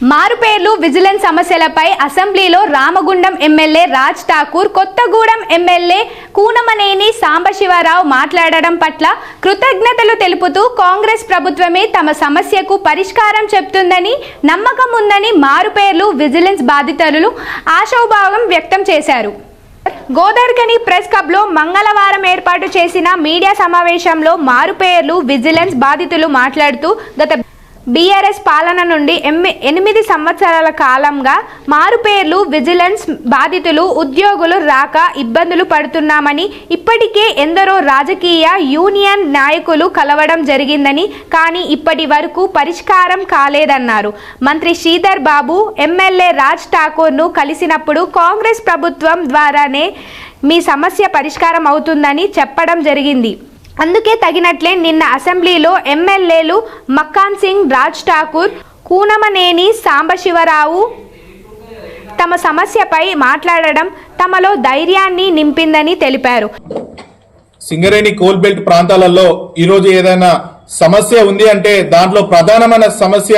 మారుపేర్లు vigilance సమస్యలపై అసెంబ్లీలో Ramagundam MLA Raj Thakur Kothagudem MLA Kunamneni Sambasivarao మాట్లాడడం పట్ల కృతజ్ఞతలు తెలుపుతూ కాంగ్రెస్ ప్రభుత్వమే తమ సమస్యకు పరిష్కారం చెప్తుందని నమ్మకం ఉందని మారుపేర్లు విజిలెన్స్ బాధితులు ఆశాభావం వ్యక్తం చేశారు. గోదార్గని ప్రెస్ క్లబ్లో మంగళవారం ఏర్పాటు చేసిన మీడియా సమావేశంలో మారుపేర్లు విజిలెన్స్ బాధితులు మాట్లాడుతూ గత బీఆర్ఎస్ పాలన నుండి ఎమ్మి ఎనిమిది సంవత్సరాల కాలంగా మారుపేర్లు విజిలెన్స్ బాధితులు ఉద్యోగులు రాక ఇబ్బందులు పడుతున్నామని ఇప్పటికే ఎందరో రాజకీయ యూనియన్ నాయకులు కలవడం జరిగిందని కానీ ఇప్పటి వరకు పరిష్కారం కాలేదన్నారు. మంత్రి శ్రీధర్ బాబు ఎమ్మెల్యే రాజ్ ఠాకూర్ను కలిసినప్పుడు కాంగ్రెస్ ప్రభుత్వం ద్వారానే మీ సమస్య పరిష్కారం అవుతుందని చెప్పడం జరిగింది. అందుకే తగినట్లే నిన్న అసెంబ్లీలో ఎమ్మెల్యేలు మక్కాన్ సింగ్ రాజ్ ఠాకూర్ కూనమనేని సాంబశివరావు తమ సమస్యపై మాట్లాడడం తమలో ధైర్యాన్ని నింపిందని తెలిపారు. సింగరేణి కోల్ బెల్ట్ ప్రాంతాలలో ఈరోజు ఏదైనా సమస్య ఉంది అంటే దాంట్లో ప్రధానమైన సమస్య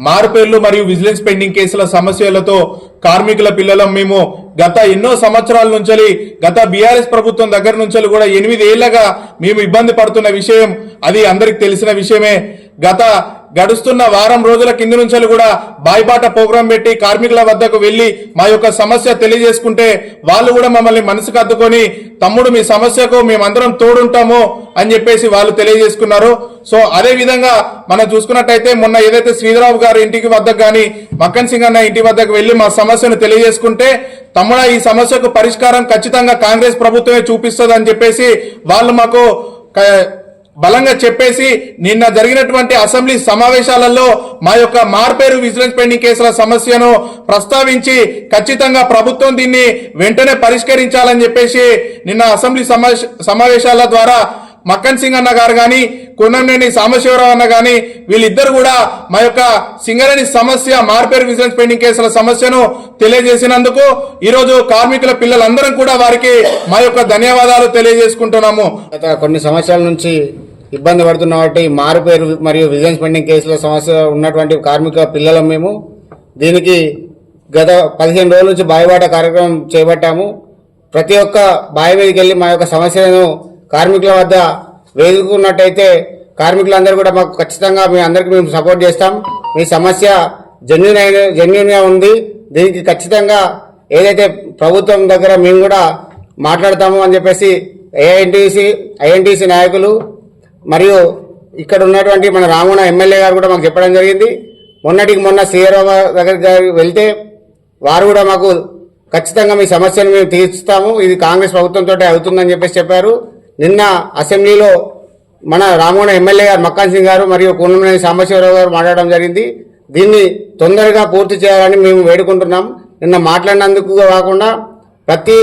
మారుపేర్లు మరియు విజిలెన్స్ పెండింగ్ కేసుల సమస్యలతో కార్మికుల పిల్లలం మేము గత ఎన్నో సంవత్సరాల నుంచి గత బీఆర్ఎస్ ప్రభుత్వం దగ్గర నుంచి కూడా ఎనిమిది ఏళ్ళగా మేము ఇబ్బంది పడుతున్న విషయం అది అందరికి తెలిసిన విషయమే. గత గడుస్తున్న వారం రోజుల కింద నుంచి కూడా బాయిబాట ప్రోగ్రాం పెట్టి కార్మికుల వద్దకు వెళ్ళి మా యొక్క సమస్య తెలియజేసుకుంటే వాళ్ళు కూడా మమ్మల్ని మనసుకు అద్దుకొని తమ్ముడు మీ సమస్యకు మేమందరం తోడుంటాము అని చెప్పేసి వాళ్ళు తెలియజేసుకున్నారు. సో అదే విధంగా మనం చూసుకున్నట్టయితే మొన్న ఏదైతే శ్రీధరరావు గారి ఇంటికి వద్దకు కానీ మక్కన్ సింగ్ అన్న ఇంటి వద్దకు వెళ్ళి మా సమస్యను తెలియజేసుకుంటే తమ్ముడ ఈ సమస్యకు పరిష్కారం ఖచ్చితంగా కాంగ్రెస్ ప్రభుత్వమే చూపిస్తుంది అని చెప్పేసి వాళ్ళు మాకు బలంగా చెప్పేసి నిన్న జరిగినటువంటి అసెంబ్లీ సమావేశాలలో మా యొక్క మార్పేరు విజిలెన్స్ పెండింగ్ కేసుల సమస్యను ప్రస్తావించి ఖచ్చితంగా ప్రభుత్వం దీన్ని వెంటనే పరిష్కరించాలని చెప్పేసి నిన్న అసెంబ్లీ సమావేశాల ద్వారా మక్కన్ సింగ్ అన్న గారు కానీ కొండంనేని సాంబశివరావు అన్న కానీ వీళ్ళిద్దరు కూడా మా యొక్క సింగరేణి సమస్య మార్పేరు విజిలెన్స్ పెండింగ్ కేసుల సమస్యను తెలియజేసినందుకు ఈరోజు కార్మికుల పిల్లలందరం కూడా వారికి మా యొక్క ధన్యవాదాలు తెలియజేసుకుంటున్నాము. గత కొన్ని సంవత్సరాల నుంచి ఇబ్బంది పడుతున్న వాటి మారుపేరు మరియు విజిలెన్స్ పెండింగ్ కేసుల సమస్య ఉన్నటువంటి కార్మిక పిల్లలం మేము. దీనికి గత పదిహేను రోజుల నుంచి బాయిబాట కార్యక్రమం చేపట్టాము. ప్రతి ఒక్క బావి మీదకి వెళ్ళి మా యొక్క సమస్యలను కార్మికుల వద్ద వేదుకున్నట్టయితే కార్మికులందరూ కూడా మాకు ఖచ్చితంగా మీ అందరికీ మేము సపోర్ట్ చేస్తాం. మీ సమస్య జెన్యున్ అయిన జెన్యున్గా ఉంది. దీనికి ఖచ్చితంగా ఏదైతే ప్రభుత్వం దగ్గర మేము కూడా మాట్లాడతాము అని చెప్పేసి ఏఐఎన్టీసీ ఐఎన్టీసీ నాయకులు మరియు ఇక్కడ ఉన్నటువంటి మన రామణ ఎమ్మెల్యే గారు కూడా మాకు చెప్పడం జరిగింది. మొన్నటికి మొన్న సీఆర్ఓ దగ్గరికి వెళ్తే వారు కూడా మాకు ఖచ్చితంగా మీ సమస్యను మేము తీర్చుతాము ఇది కాంగ్రెస్ ప్రభుత్వంతో అవుతుందని చెప్పేసి చెప్పారు. నిన్న అసెంబ్లీలో మన రామోహన్ ఎమ్మెల్యే గారు మక్కాన్ సింగ్ గారు మరియు కూనమనేని సాంబశివరావు గారు మాట్లాడడం జరిగింది. దీన్ని తొందరగా పూర్తి చేయాలని మేము వేడుకుంటున్నాం. నిన్న మాట్లాడినందుకు కాకుండా ప్రతి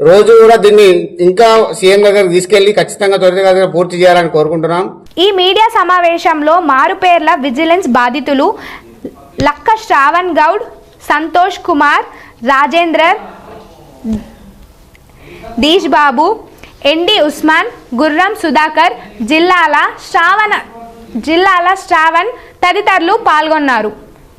రోజు కూడా దీన్ని ఇంకా సీఎం దగ్గర తీసుకెళ్ళి ఖచ్చితంగా త్వరితగతిన పూర్తి చేయాలని కోరుకుంటున్నాం. ఈ మీడియా సమావేశంలో మారుపేర్ల విజిలెన్స్ బాధితులు లక్క శ్రావణ్ గౌడ్ సంతోష్ కుమార్ రాజేందర్ దీష్ బాబు ఎండి ఉస్మాన్ గుర్రం సుధాకర్ జిల్లాల శ్రావణ జిల్లాల శ్రావణ్ తదితరులు పాల్గొన్నారు.